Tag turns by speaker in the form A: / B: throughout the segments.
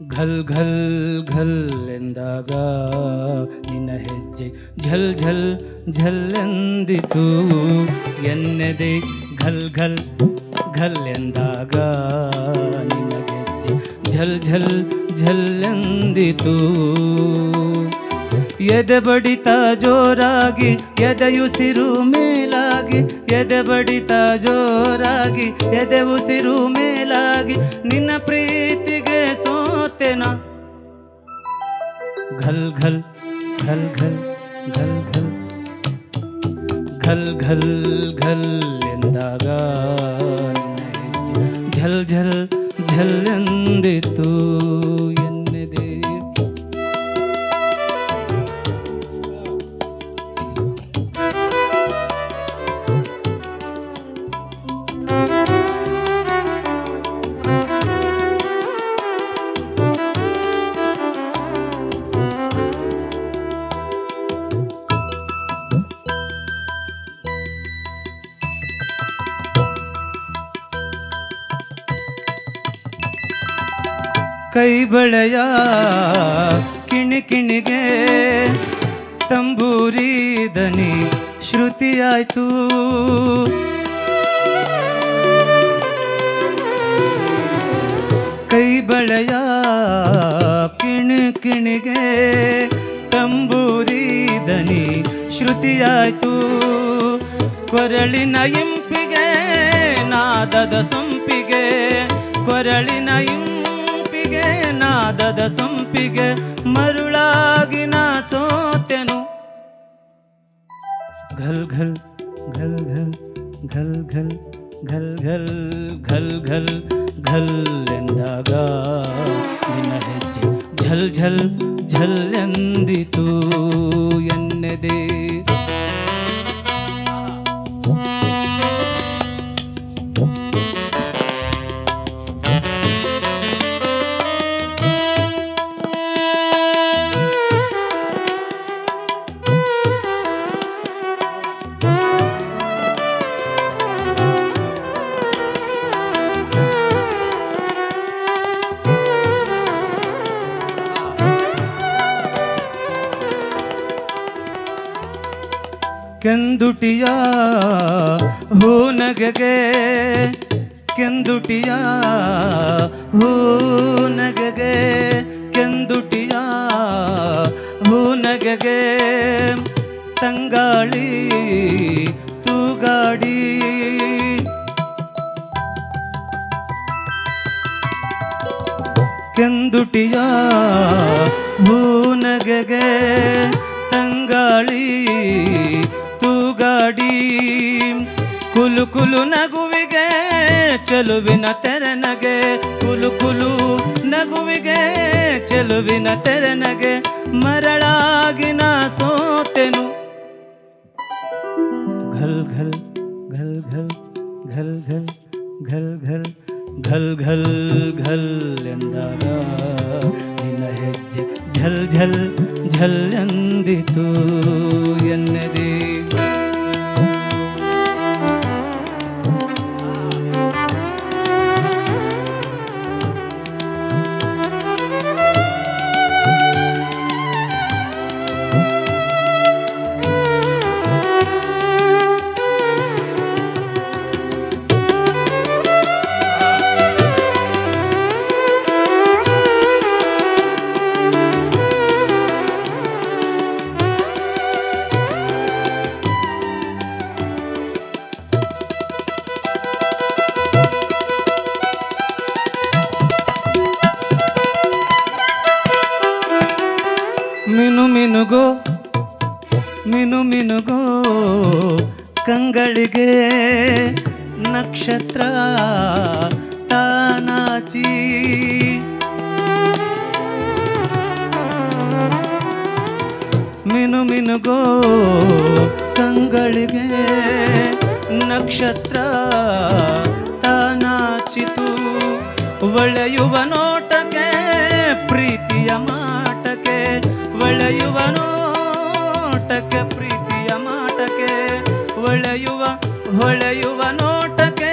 A: ಘಲ್ ಘಲ್ ಘಲ್ ಎಂದಾಗ ನಿನ್ನ ಹೆಜ್ಜೆ ಝಲ್ ಝಲ್ ಝಲ್ ಎಂದಿತು. ಎನ್ನದೆ ಘಲ್ ಘಲ್ ಘಲ್ ಎಂದಾಗ ನಿನ್ನ ಹೆಜ್ಜೆ ಝಲ್ ಝಲ್ ಝಲ್ ಎಂದಿತು. ಎದೆ ಬಡಿತ ಜೋರಾಗಿ, ಎದೆಯುಸಿರು ಮೇಲಾಗಿ ಎದೆ ಬಡಿತ ಜೋರಾಗಿ ಎದೆ ಉಸಿರು ಮೇಲಾಗಿ, ನಿನ್ನ ಪ್ರೀತಿಗೆ ಸೋತೆನ ಘಲ್ ಘಲ್ ಘಲ್ ಘಲ್ ಘಲ್ ಘಲ್ ಘಲ್ ಘಲ್ ಘಲ್ ಎಂದಾಗ ನಿನ್ನ ಹೆಜ್ಜೆ ಝಲ್ ಝಲ್ ಝಲ್ ಕೈ ಬಳೆಯ ಕಿಣಿಕಿಣಿಗೆ ತಂಬೂರಿ ದನಿ ಶ್ರುತಿಯಾಯ್ತು. ಕೈಬಳಯ ಕಿಣಿಕಿಣಿಗೆ ತಂಬೂರಿ ದನಿ ಶ್ರುತಿಯಾಯ್ತು. ಕೊರಳಿನ ಇಂಪಿಗೆ, ನಾದದ ಸಂಪಿಗೆ, ಕೊರಳಿನ ಇಂಪಿ ಇಂಪಿಗೆ ನಾದದ ಸೊಂಪಿಗೆ ಮರುಳಾಗಿ ನಾ ಸೋತೆನು. ಘಲ್ ಘಲ್ ಘಲ್ ಘಲ್ ಘಲ್ ಘಲ್ ಘಲ್ ಘಲ್ ಘಲ್ ಘಲ್ ಎಂದಾಗ ನಿನ್ನ ಹೆಜ್ಜೆ ಝಲ್ ಝಲ್ ಝಲ್ ಎಂದಿತು ಎನ್ನೆದೆ. ಕೆಂದುಟಿಯ ಹೂನಗೆಗೆ ಕೆಂದುಟಿಯ ಹೂನಗೆಗೆ ಕೆಂದುಟಿಯ ಹೂನಗೆಗೆ ತಂಗಾಳಿ ತೂಗಾಡಿ. ಕೆಂದುಟಿಯ ಹೂನಗೆಗೆ ತಂಗಾಳಿ ತೂಗಾಡಿ ಕುಲು ಕುಲು ನಗುವಿಗೆ ಚೆಲುವಿನ ತೆರನಗೆ. ಕುಲು ಕುಲು ನಗುವಿಗೆ ಚೆಲುವಿನ ತೆರನಗೆ. ಮರಳಾಗಿನ ಸೋತೆನು ಘಲ್ ಘಲ್ ಘಲ್ ಘಲ್ ಘಲ್ ಘಲ್ ಘಲ್ ಘಲ್ ಘಲ್ ಘಲ್ ಘಲ್ ಎಂದಾಗ ನಿನ್ನ ಹೆಜ್ಜೆ ಝಲ್ ಝಲ್ ಝಲ್ ಎಂದಿತು ಎನ್ನದೆ. ಕಂಗಳಿಗೆ ನಕ್ಷತ್ರ ತಾನಾಚಿ. ಮಿನು ಮಿನುಗೋ ಕಂಗಳಿಗೆ ನಕ್ಷತ್ರ ತಾನಾಚಿತು. ಒಳೆಯುವ ನೋಟಕ್ಕೆ, ಪ್ರೀತಿಯ ಮಾಟಕ್ಕೆ, ಒಳೆಯುವ ನೋಟಕ್ಕೆ, ಪ್ರೀತಿಯ ಮಾಟಕ್ಕೆ. ಹೊಳೆಯುವ ನೋಟಕ್ಕೆ,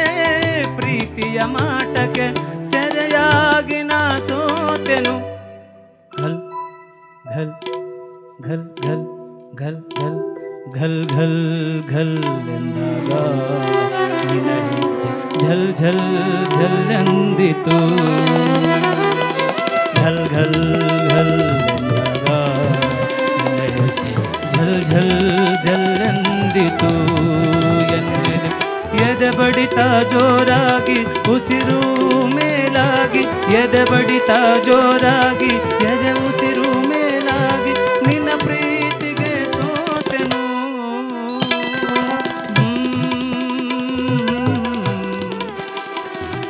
A: ಪ್ರೀತಿಯ ಮಾಟಕ್ಕೆ ಸೆರೆಯಾಗಿ ನಾ ಸೋತೆನು ಘಲ್ ಘಲ್ ಘಲ್ ಘಲ್ ಘಲ್ ಘಲ್ ಘಲ್ ಘಲ್ ಘಲ್ ಎಂದಾಗ ಝಲ್ ಝಲ್ ಝಲ್ ಎಂದಿತು. ಘಲ್ ಘಲ್ ಘಲ್ ಝಲ್ ಝಲ್ ಝಲ್ ಎಂದಿತು. यद बड़ीता जोरागी उसीरू में लागी यद बड़ीता जोरागी यद उसीरू में लागी निन्न प्रीति के सोतनु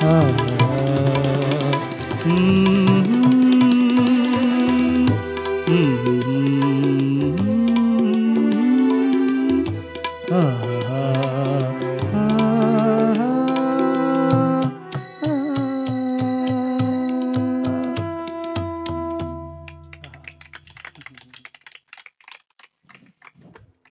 A: हम्म हम्म